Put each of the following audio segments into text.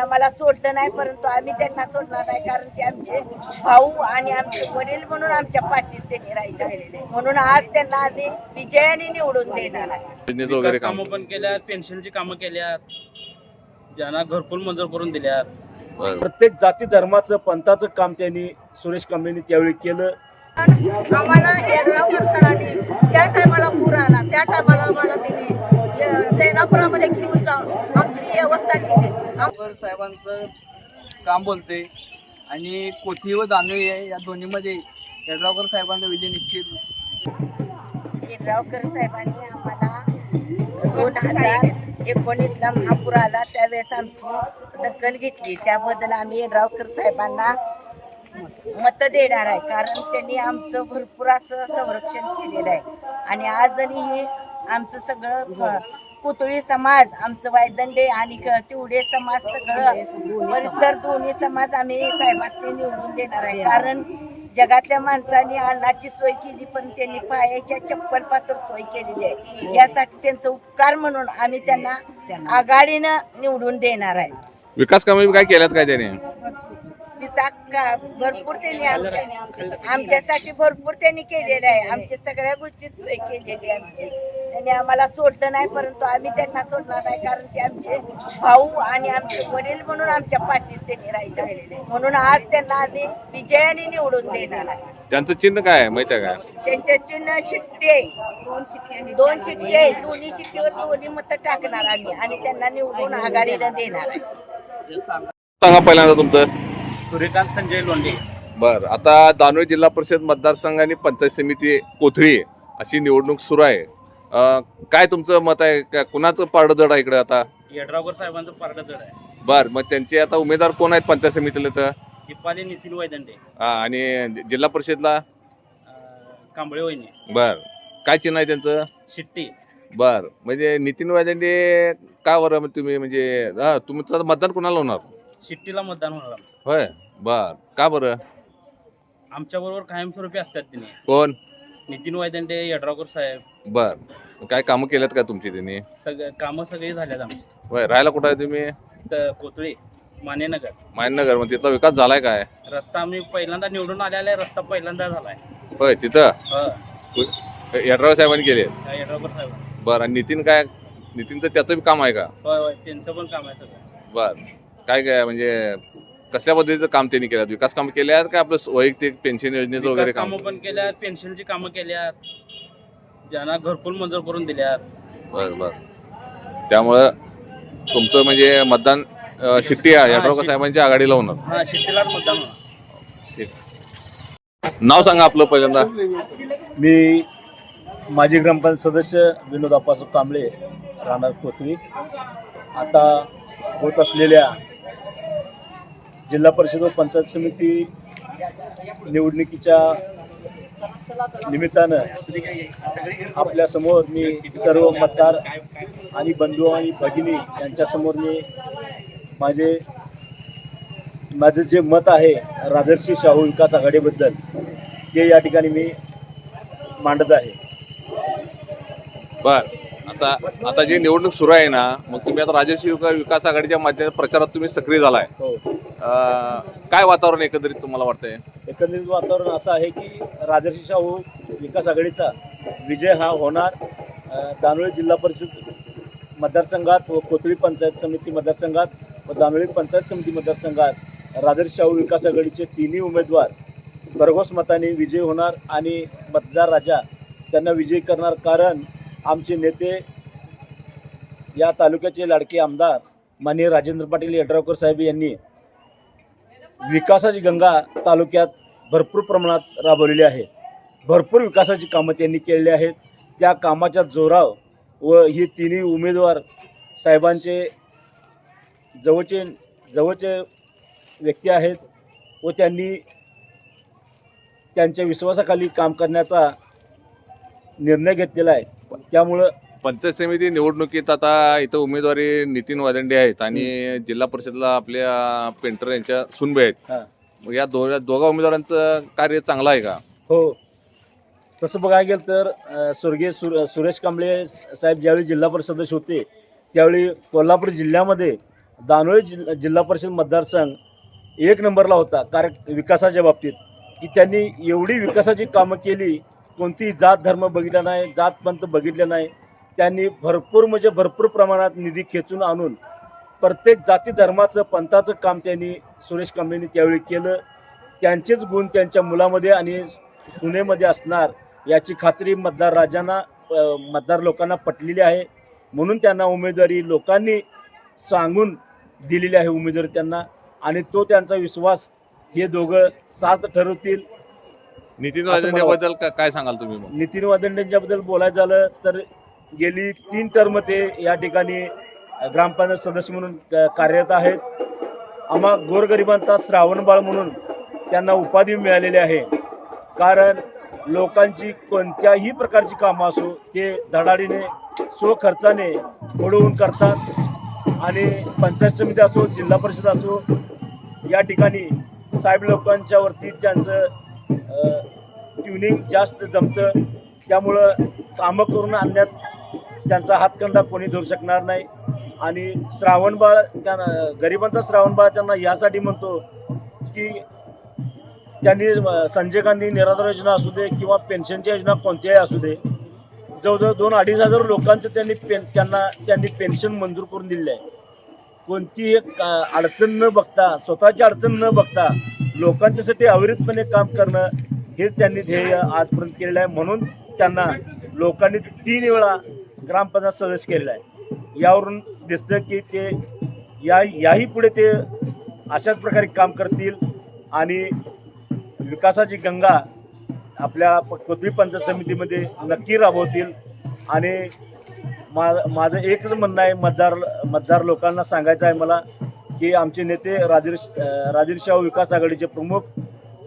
आम्हाला सोडलं नाही परंतु आम्ही त्यांना सोडणार नाही कारण ते आमचे भाऊ आणि आमचे वडील म्हणून आमच्या पाठीस त्यांनी राहिले म्हणून आज त्यांना आम्ही विजयाने निवडून देणार आहे. विकास काम पण केल्यात पेन्शनची कामं केल्यात ज्यांना घरकुल मंजूर करून दिल्यात. प्रत्येक जाती धर्माचं पंथाचं काम त्यांनी सुरेश कांबळेंनी त्यावेळी केलं. आम्हाला येड्रावकर सरांनी ज्या टायमाला पूर आला त्या टायमाला आम्हाला तिने जैनापुरामध्ये घेऊन जाऊन आमची व्यवस्था केली. आम- साहेबांचं काम बोलते. आणि कोथी व दानवे या दोन्हीमध्ये यड्रावकर साहेबांचा विजय निश्चित. गिरगावकर साहेबांनी आम्हाला दोन हजार एकोणीसला महापूर आला. त्यावेळेस आमची दखल घेतली. त्याबद्दल आम्ही येड्रावकर साहेबांना मत देणार आहे. कारण त्यांनी आमचं भरपूर असं संरक्षण केलेलं आहे. आणि आजही हे आमचं सगळं पुतळी समाज आमचं वायदंडे आणि तिवडे समाज सगळं परिसर दोन्ही समाज आम्ही साहेबांनी निवडून देणार आहे. कारण जगातल्या माणसांनी अन्नाची सोय केली पण त्यांनी पायाच्या चप्पल पात्र सोय केलेली आहे. यासाठी त्यांचा उपकार म्हणून आम्ही त्यांना आघाडीनं निवडून देणार आहे. विकास कामे काय केल्यात काय त्याने? भरपूर त्यांनी आमच्या- आमच्यासाठी भरपूर त्यांनी केलेलं आहे. आमच्या सगळ्या गोष्टी सोय केलेली आहे आमची. त्यांनी आम्हाला सोडलं नाही परंतु आम्ही त्यांना सोडणार नाही कारण ते आमचे भाऊ आणि आमचे वडील म्हणून आमच्या पाठीस त्यांनी राहिले म्हणून आज त्यांना आम्ही विजयाने निवडून देणार आहे. त्यांचं चिन्ह काय आहे? माहिती आहे का? त्यांच्या चिन्ह शिट्टे दोन शिट्टे दोन शिट्टे दोन्ही शिट्टीवर दोन्ही मत टाकणार आम्ही आणि त्यांना निवडून आघाडीला देणार आहे. सांगा पहिल्यांदा तुमचं. सूर्यकांत संजय लोंढे. बर आता दानवे जिल्हा परिषद मतदारसंघ आणि पंचायत समिती कोथळी अशी निवडणूक सुरू आहे. काय तुमचं मत आहे? का कुणाचं पारडं जड आहे इकडे आता? येड्रावकर साहेबांचं पारडं जड आहे. बर मग त्यांचे आता उमेदवार कोण आहेत पंचायत समितीला तर? हिप्पाली नितीन वैदंडे. हा, आणि जिल्हा परिषदला? अं, कांबळे वहिनी. बर काय चिन्ह आहे त्यांचं? शिट्टी. बर म्हणजे नितीन वाजेंडे का बरं मग तुम्ही म्हणजे हा तुमचं मतदान कुणाला होणार? शिट्टीला मतदान होणार आमचं. होय बर का बरं? आमच्याबरोबर कायमस्वरूपी असतात तिने. कोण? नितीन वैदंडे येड्रावकर साहेब. बर. काय कामं केल्यात का तुमची त्यांनी? सगळं कामं सगळी झाल्यात आमची. होय राहायला कुठं आहे तुम्ही? तर कोथळी मानेनगर. मायनगर मग तिथला विकास झालाय काय? रस्ता आम्ही पहिल्यांदा निवडून आलेला आहे रस्ता पहिल्यांदा झालाय. होय तिथं? हो. यड्राव साहेबांनी केले. साहेब बर आणि नितीन काय नितीनचं त्याचं बी काम आहे का? होय होय त्यांचं पण काम आहे सगळं. बर. काय काय म्हणजे कसल्या पद्धतीचं काम त्यांनी केलं विकास काम केले आहेत का आपलं वैयक्तिक पेन्शन योजनेचं वगैरे काम? कामं पण केल्यात पेन्शनची कामं केल्यात. ज्यांना घरकुल मंजूर करून दिल्यात बर बर. त्यामुळं तुमचं म्हणजे मतदान अं, शिट्टी आहे. यड्रावकर. साहेबांच्या आघाडीला होणार हा मतदान होणार. नाव सांगा आपलं पहिल्यांदा. मी माजी ग्रामपंचायत सदस्य विनोद अप्पासू कांबळे राहणार कोथळी. आता होत असलेल्या जिल्हा परिषद व पंचायत समिती निवडणुकीच्या निमित्तानं आपल्यासमोर मी सर्व मतदार आणि बंधू आणि भगिनी यांच्यासमोर मी माझे माझं जे मत आहे राजर्षी शाहू विकास आघाडीबद्दल ते या ठिकाणी मी मांडत आहे. बर. आता आता जी निवडणूक सुरू आहे ना मग तुम्ही आता राजर्षी विका- विकास आघाडीच्या माध्यमात प्रचारात तुम्ही सक्रिय झालाय. हो. काय वातावरण एकंदरीत तुम्हाला वाटतंय? एकंदरीत वातावरण असं आहे की राजर्षी शाहू विकास आघाडीचा विजय हा होणार. दानोळी जिल्हा परिषद मतदारसंघात व कोथळी पंचायत समिती मतदारसंघात व दानोळी पंचायत समिती मतदारसंघात राजर्षी शाहू विकास आघाडीचे तिन्ही उमेदवार भरघोस मताने विजय होणार आणि मतदार राजा त्यांना विजयी करणार. कारण आमचे नेते या तालुक्याचे लाडके आमदार माननीय राजेंद्र पाटील यड्रावकर साहेब यांनी विकासाची गंगा तालुक्यात भरपूर प्रमाणात राबवलेली आहे. भरपूर विकासाची कामं त्यांनी केलेली आहेत. त्या कामाच्या जोराव व ही तिन्ही उमेदवार साहेबांचे जवळचे जवळचे व्यक्ती आहेत व त्यांनी त्यांच्या विश्वासाखाली काम करण्याचा निर्णय घेतलेला आहे. त्यामुळं पंचायत समिती निवडणुकीत आता इथं उमेदवारी नितीन वादंडे आहेत आणि जिल्हा परिषदला आपल्या पेंटर यांच्या सुनबे आहेत. हां. मग या दो दोघा उमेदवारांचं कार्य चांगलं आहे का? हो. तसं बघायला गेलं तर अ, स्वर्गीय सुर सुरेश कांबळे साहेब ज्यावेळी जिल्हा परिषद सदस्य होते त्यावेळी कोल्हापूर जिल्ह्यामध्ये दानोळी जिल्हा जिल्हा परिषद मतदारसंघ एक नंबरला होता कारण विकासाच्या बाबतीत. की त्यांनी एवढी विकासाची कामं केली कोणतीही जात धर्म बघितला नाही जात पंत बघितले नाही त्यांनी भरपूर म्हणजे भरपूर प्रमाणात निधी खेचून आणून प्रत्येक जाती धर्माचं पंथाचं काम त्यांनी सुरेश कांबळेंनी त्यावेळी केलं. त्यांचेच गुण त्यांच्या मुलामध्ये आणि सुनेमध्ये असणार याची खात्री मतदार राजांना मतदार लोकांना पटलेली आहे. म्हणून त्यांना उमेदवारी लोकांनी सांगून दिलेली आहे उमेदवारी त्यांना. आणि तो त्यांचा विश्वास हे दोघं सार्थ ठरवतील. नितीन का- काय सांगाल तुम्ही नितीन वादंडेंच्याबद्दल बोलायचं झालं तर गेली तीन टर्म ते या ठिकाणी ग्रामपंचायत सदस्य म्हणून कार्यरत आहेत. आम्हा गोरगरिबांचा श्रावणबाळ म्हणून त्यांना उपाधी मिळालेली आहे. कारण लोकांची कोणत्याही प्रकारची कामं असो ते धडाडीने स्वखर्चाने घडवून करतात. आणि पंचायत समिती असो जिल्हा परिषद असो या ठिकाणी साहेब लोकांच्यावरती त्यांचं ट्युनिंग जास्त जमतं. त्यामुळं कामं करून आणण्यात त्यांचा हातखंडा कोणी धरू शकणार नाही. आणि श्रावणबाळ त्यांना गरिबांचा श्रावणबाळ त्यांना यासाठी म्हणतो की त्यांनी संजय गांधी निराधार योजना असू दे किंवा पेन्शनची योजना कोणत्याही असू दे जवळजवळ दोन अडीच हजार लोकांचं त्यांनी पेन त्यांना त्यांनी पेन्शन मंजूर करून दिलेली आहे. कोणतीही एक अडचण न बघता स्वतःची अडचण न बघता लोकांच्यासाठी अविरतपणे काम करणं हेच त्यांनी ध्येय आजपर्यंत केलेलं आहे. म्हणून त्यांना लोकांनी तीन वेळा ग्रामपंचायत सदस्य केलेला आहे. यावरून दिसतं की ते या याही पुढे ते अशाच प्रकारे काम करतील आणि विकासाची गंगा आपल्या प- पंचायत समितीमध्ये नक्की राबवतील. आणि मा माझं एकच म्हणणं आहे मतदार मतदार लोकांना सांगायचं आहे मला की आमचे नेते राजेश शाहू विकास आघाडीचे प्रमुख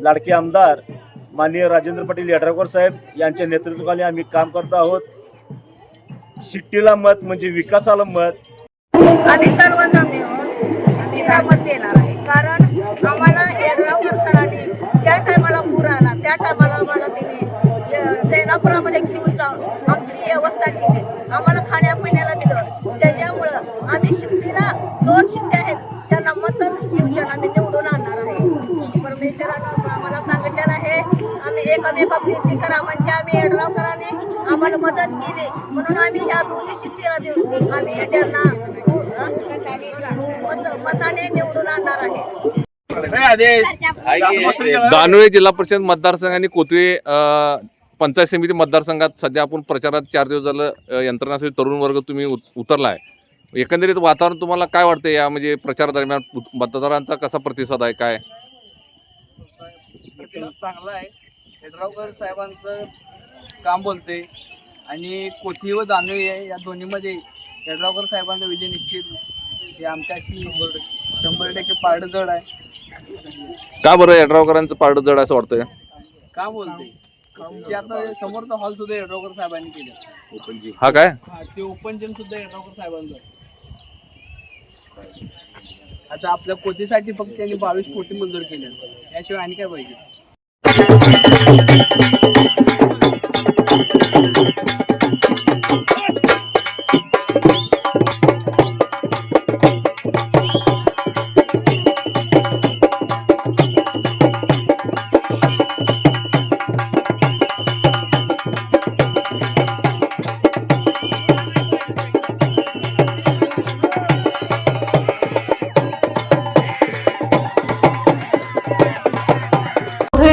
लाडके आमदार माननीय राजेंद्र पाटील यड्रावकर साहेब यांच्या नेतृत्वाखाली आम्ही काम करत आहोत. शिट्टीला मत म्हणजे विकासाला मत? आम्ही सर्वजण मिळून शिट्टीला मत देणार आहे. कारण आम्हाला येणावर सरांनी ज्या टायमाला पूर आला त्या टायमाला आम्हाला तिने य- जैनापुरामध्ये घेऊन जाऊन आमची व्यवस्था केली. आम्हाला खाण्यापिण्याला दिलं. त्याच्यामुळं आम्ही शिट्टीला दोन शिट्ट्या आहेत. त्यांना मत नियोजन आम्ही निवडून आणणार आहे. परमेश्वरानं आहे. आम्ही एकमेका प्रीती करा म्हणजे आम्ही येड्रावकरांनी आम्हाला मदत केली. म्हणून आम्ही ह्या दोन्ही शिट्टीला देऊन आम्ही त्यांना मत- मताने निवडून आणणार आहे. दानवे जिल्हा परिषद मतदारसंघ आणि कोथळी पंचायत समिती मतदारसंघात सध्या आपण प्रचारात चार दिवस झालं यंत्रणासाठी तरुण वर्ग तुम्ही उत- उतरलाय. एकंदरीत वातावरण तुम्हाला काय वाटतं या म्हणजे प्रचार दरम्यान मतदारांचा कसा प्रतिसाद आहे काय? प्रतिसाद चांगला आहे. हेडरावकर साहेबांचं काम बोलते. आणि कोथी व दानवे आहे या दोन्हीमध्ये हेडरावकर साहेबांचा विजय निश्चित. जे आमच्याशी शंभर टक्के पारडं जड आहे. का बरं यड्रावकरांचं पारड जड असं वाटतंय? का बोलते? ते आता समोरचा हॉल सुद्धा हेडरावकर साहेबांनी केला. हा काय? हा ते ओपन जिम सुद्धा हेडरावकर साहेबांचं आहे. आता आपल्या कोथीसाठी फक्त त्यांनी बावीस कोटी मंजूर केले. याशिवाय आणि काय पाहिजे?